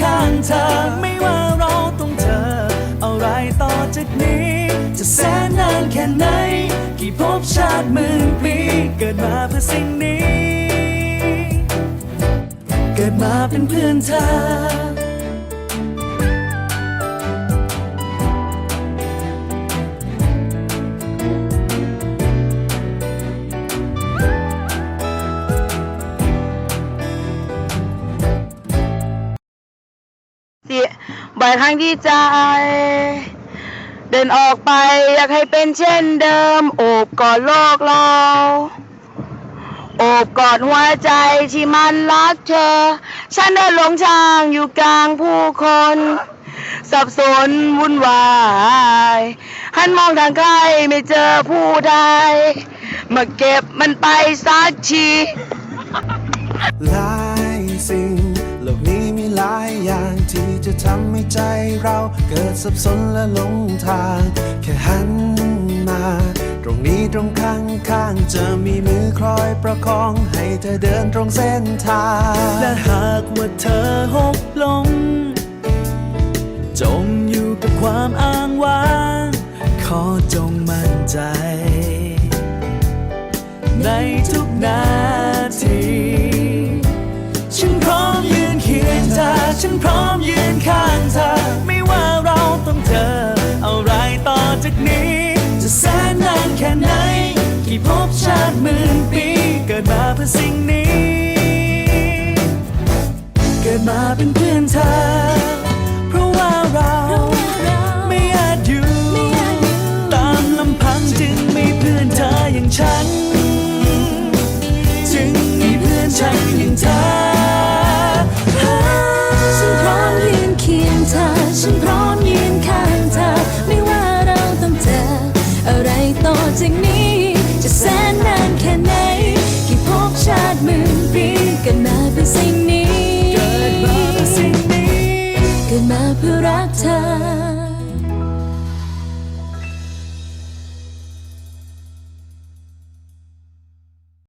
ข้างเธอ ไม่ว่าเราต้องเจอ อะไรต่อจากนี้ จะแสนนานแค่ไหน กี่ภพชาติหมื่นปีเกิดมาเพื่อสิ่งนี้ เกิดมาเป็นเพื่อนเธอ เสียบ่อยครั้งที่ใจ เดินออกไปอยากให้เป็นเช่นเดิม โอบกอดโลกเรา โอบกอดหัวใจที่มันรักเธอ ฉันเดินหลงทางอยู่กลางผู้คน สับสนวุ่นวายหันมองทางใกลไม่เจอผู้ใดมาเก็บมันไปสักทีหลายสิ่ง ให้ใจเราเกิดสับสนและหลงทาง แค่หันมา ตรงนี้ตรงข้างข้างๆจะมีมือคอยประคองให้เธอเดินตรงเส้นทาง และหากว่าเธอหกลง จมอยู่กับความอ้างว้าง ขอจงมั่นใจ ในทุกนาที ฉันพร้อมยืนเคียงเธอฉันพร้อม เป็นเพื่อนเธอ เพราะว่าเราไม่อาจอยู่ ตามลำพังจึงมีเพื่อนเธออย่างฉัน จึงมีเพื่อนฉันอย่างเธอ ฉันพร้อมยืนเคียงเธอ ฉันพร้อมยืนข้างเธอ ไม่ว่าเราต้องเจอ อะไรต่อจากนี้ จะแสนนานแค่ไหน กี่ภพชาติหมื่นปีกิดมาเพื่อสิ่งนี้เกิดมาเพื่อสิ่ง นี้เ